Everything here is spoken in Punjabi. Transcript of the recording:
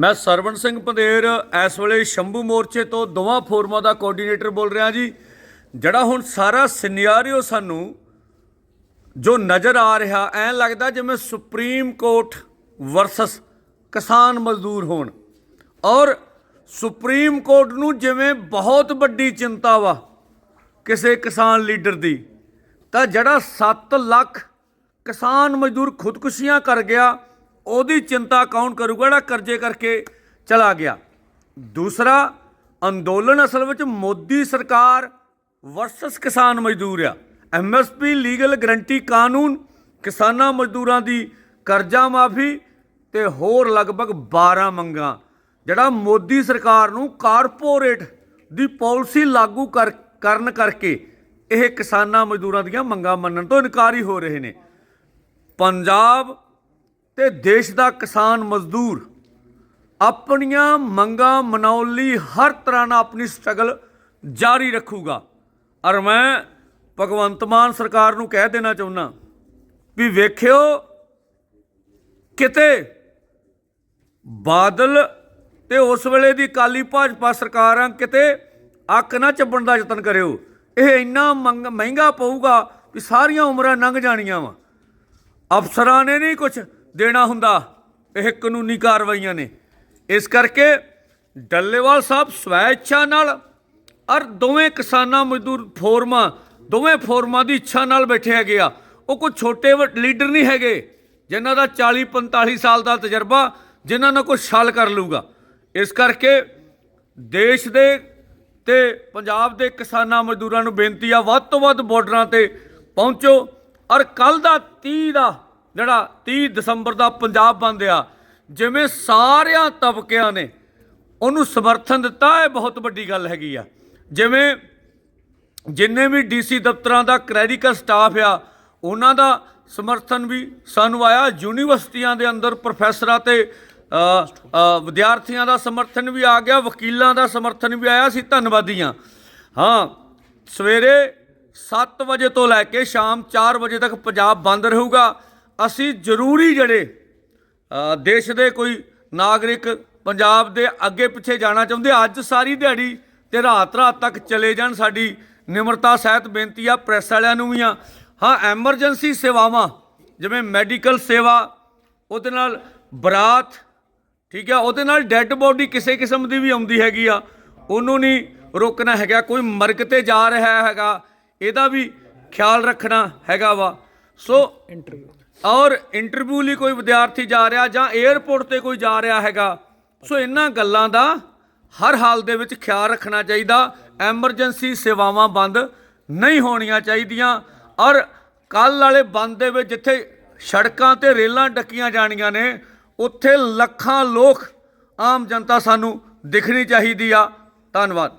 ਮੈਂ ਸਰਵਣ ਸਿੰਘ ਪੰਦੇਰ, ਇਸ ਵੇਲੇ ਸ਼ੰਭੂ ਮੋਰਚੇ ਤੋਂ ਦੋਵਾਂ ਫੋਰਮਾਂ ਦਾ ਕੋਆਰਡੀਨੇਟਰ ਬੋਲ ਰਿਹਾ ਜੀ। ਜਿਹੜਾ ਹੁਣ ਸਾਰਾ ਸਿਨੈਰੀਓ ਸਾਨੂੰ ਜੋ ਨਜ਼ਰ ਆ ਰਿਹਾ, ਐਂ ਲੱਗਦਾ ਜਿਵੇਂ ਸੁਪਰੀਮ ਕੋਰਟ ਵਰਸਸ ਕਿਸਾਨ ਮਜ਼ਦੂਰ ਹੋਣ। ਔਰ ਸੁਪਰੀਮ ਕੋਰਟ ਨੂੰ ਜਿਵੇਂ ਬਹੁਤ ਵੱਡੀ ਚਿੰਤਾ ਵਾ ਕਿਸੇ ਕਿਸਾਨ ਲੀਡਰ ਦੀ, ਤਾਂ ਜਿਹੜਾ 7 ਲੱਖ ਕਿਸਾਨ ਮਜ਼ਦੂਰ ਖੁਦਕੁਸ਼ੀਆਂ ਕਰ ਗਿਆ ਉਹਦੀ ਚਿੰਤਾ ਕੌਣ ਕਰੂਗਾ? ਜਿਹੜਾ ਕਰਜ਼ੇ ਕਰਕੇ ਚਲਾ ਗਿਆ। ਦੂਸਰਾ, ਅੰਦੋਲਨ ਅਸਲ ਵਿੱਚ ਮੋਦੀ ਸਰਕਾਰ ਵਰਸਸ ਕਿਸਾਨ ਮਜ਼ਦੂਰ ਆ। ਐਮਐਸਪੀ ਲੀਗਲ ਗਰੰਟੀ ਕਾਨੂੰਨ ਕਿਸਾਨਾਂ ਮਜ਼ਦੂਰਾਂ ਦੀ ਕਰਜ਼ਾ ਮਾਫੀ ਤੇ ਹੋਰ ਲਗਭਗ 12 ਮੰਗਾਂ। ਜਿਹੜਾ ਮੋਦੀ ਸਰਕਾਰ ਨੂੰ ਕਾਰਪੋਰੇਟ ਦੀ ਪਾਲਿਸੀ ਲਾਗੂ ਕਰ, ਕਰਨ ਕਰਕੇ ਇਹ ਕਿਸਾਨਾਂ ਮਜ਼ਦੂਰਾਂ ਦੀਆਂ ਮੰਗਾਂ ਮੰਨਣ ਤੋਂ ਇਨਕਾਰੀ ਹੋ ਰਹੇ ਨੇ। ਪੰਜਾਬ ਤੇ ਦੇਸ਼ ਦਾ ਕਿਸਾਨ ਮਜ਼ਦੂਰ ਆਪਣੀਆਂ ਮੰਗਾਂ ਮਨਾਉਣ ਲਈ ਹਰ ਤਰ੍ਹਾਂ ਨਾਲ ਆਪਣੀ ਸਟਰਗਲ ਜਾਰੀ ਰੱਖੂਗਾ। ਔਰ ਮੈਂ ਭਗਵੰਤ ਮਾਨ ਸਰਕਾਰ ਨੂੰ ਕਹਿ ਦੇਣਾ ਚਾਹੁੰਦਾ ਵੀ ਵੇਖਿਓ ਕਿਤੇ ਬਾਦਲ ਤੇ ਉਸ ਵੇਲੇ ਦੀ ਕਾਲੀ ਭਾਜਪਾ ਸਰਕਾਰਾਂ ਕਿਤੇ ਅੱਕ ਨਾ ਚੱਬਣ ਦਾ ਯਤਨ ਕਰਿਓ। ਇਹ ਇੰਨਾ ਮੰਗ- ਮਹਿੰਗਾ ਪਊਗਾ ਵੀ ਸਾਰੀਆਂ ਉਮਰਾਂ ਲੰਘ ਜਾਣੀਆਂ ਵਾ। ਅਫਸਰਾਂ ਨੇ ਨਹੀਂ ਕੁਝ ਦੇਣਾ ਹੁੰਦਾ। ਇਹ ਕਾਨੂੰਨੀ ਕਾਰਵਾਈਆਂ ਨੇ। ਇਸ ਕਰਕੇ ਡੱਲੇਵਾਲ ਸਾਹਿਬ ਸਵੈ ਇੱਛਾ ਨਾਲ ਔਰ ਦੋਵੇਂ ਕਿਸਾਨਾਂ ਮਜ਼ਦੂਰ ਫੋਰਮਾਂ, ਦੋਵੇਂ ਫੋਰਮਾਂ ਦੀ ਇੱਛਾ ਨਾਲ ਬੈਠੇ ਹੈਗੇ ਆ। ਉਹ ਕੋਈ ਛੋਟੇ ਵੱਡ- ਲੀਡਰ ਨਹੀਂ ਹੈਗੇ, ਜਿਨ੍ਹਾਂ ਦਾ 40 45 ਸਾਲ ਦਾ ਤਜਰਬਾ, ਜਿਨ੍ਹਾਂ ਨਾਲ ਕੋਈ ਛਲ ਕਰ ਲੂਗਾ ਇਸ ਕਰਕੇ ਦੇਸ਼ ਦੇ ਤੇ ਪੰਜਾਬ ਦੇ ਕਿਸਾਨਾਂ ਮਜ਼ਦੂਰਾਂ ਨੂੰ ਬੇਨਤੀ ਆ, ਵੱਧ ਤੋਂ ਵੱਧ ਬਾਰਡਰਾਂ ਤੇ ਪਹੁੰਚੋ ਔਰ ਕੱਲ ਦਾ 30 ਦਾ ਜਿਹੜਾ 30 ਦਸੰਬਰ ਦਾ ਪੰਜਾਬ ਬੰਦ ਆ, ਜਿਵੇਂ ਸਾਰਿਆਂ ਤਬਕਿਆਂ ਨੇ ਉਹਨੂੰ ਸਮਰਥਨ ਦਿੱਤਾ, ਇਹ ਬਹੁਤ ਵੱਡੀ ਗੱਲ ਹੈਗੀ ਆ। ਜਿਵੇਂ ਜਿੰਨੇ ਵੀ ਡੀਸੀ ਦਫ਼ਤਰਾਂ ਦਾ ਕਲੈਰੀਕਲ ਸਟਾਫ ਆ, ਉਹਨਾਂ ਦਾ ਸਮਰਥਨ ਵੀ ਸਾਨੂੰ ਆਇਆ। ਯੂਨੀਵਰਸਿਟੀਆਂ ਦੇ ਅੰਦਰ ਪ੍ਰੋਫੈਸਰਾਂ ਤੇ ਵਿਦਿਆਰਥੀਆਂ ਦਾ ਸਮਰਥਨ ਵੀ ਆ ਗਿਆ, ਵਕੀਲਾਂ ਦਾ ਸਮਰਥਨ ਵੀ ਆਇਆ ਸੀ ਧੰਨਵਾਦੀ ਹਾਂ ਹਾਂ ਸਵੇਰੇ 7 ਵਜੇ ਤੋਂ ਲੈ ਕੇ ਸ਼ਾਮ 4 ਵਜੇ ਤੱਕ ਪੰਜਾਬ ਬੰਦ ਰਹੂਗਾ। ਅਸੀਂ ਜ਼ਰੂਰੀ ਜਿਹੜੇ ਦੇਸ਼ ਦੇ ਕੋਈ ਨਾਗਰਿਕ ਪੰਜਾਬ ਦੇ ਅੱਗੇ ਪਿੱਛੇ ਜਾਣਾ ਚਾਹੁੰਦੇ ਅੱਜ ਸਾਰੀ ਦਿਹਾੜੀ ਤੇ ਰਾਤ ਰਾਤ ਤੱਕ ਚਲੇ ਜਾਣ ਸਾਡੀ ਨਿਮਰਤਾ, ਸਹਿਤ, ਬੇਨਤੀ ਆ, ਪ੍ਰੈਸ ਵਾਲਿਆਂ ਨੂੰ ਵੀ ਆ। ਹਾਂ, ਐਮਰਜੈਂਸੀ ਸੇਵਾਵਾਂ, ਜਿਵੇਂ ਮੈਡੀਕਲ ਸੇਵਾ, ਉਹਦੇ ਨਾਲ ਬਰਾਤ, ਠੀਕ ਆ, ਉਹਦੇ ਨਾਲ ਡੈੱਡ ਬੋਡੀ ਕਿਸੇ ਕਿਸਮ ਦੀ ਵੀ ਆਉਂਦੀ ਹੈਗੀ ਆ, ਉਹਨੂੰ ਨਹੀਂ ਰੋਕਣਾ ਹੈਗਾ, ਕੋਈ ਮਰਗ ਤੇ ਜਾ ਰਿਹਾ ਹੈਗਾ, ਇਹਦਾ ਵੀ ਖਿਆਲ ਰੱਖਣਾ ਹੈਗਾ ਵਾ। ਸੋ ਇੰਟਰਵਿਊ ਔਰ ਇੰਟਰਵਿਊ ਲਈ ਕੋਈ ਵਿਦਿਆਰਥੀ ਜਾ ਰਿਹਾ ਜਾਂ 에ਅਰਪੋਰਟ ਤੇ ਕੋਈ ਜਾ ਰਿਹਾ ਹੈਗਾ ਸੋ ਇਹਨਾਂ ਗੱਲਾਂ ਦਾ ਹਰ ਹਾਲ ਦੇ ਵਿੱਚ ਖਿਆਲ ਰੱਖਣਾ ਚਾਹੀਦਾ। ਐਮਰਜੈਂਸੀ ਸੇਵਾਵਾਂ ਬੰਦ ਨਹੀਂ ਹੋਣੀਆਂ ਚਾਹੀਦੀਆਂ ਔਰ ਕੱਲ ਵਾਲੇ ਬੰਦ ਦੇ ਵਿੱਚ ਜਿੱਥੇ ਸੜਕਾਂ ਤੇ ਰੇਲਾਂ ਡੱਕੀਆਂ ਜਾਣੀਆਂ ਨੇ, ਉੱਥੇ ਲੱਖਾਂ ਲੋਕ ਆਮ ਜਨਤਾ ਸਾਨੂੰ ਦਿਖਣੀ ਚਾਹੀਦੀ ਆ। ਧੰਨਵਾਦ।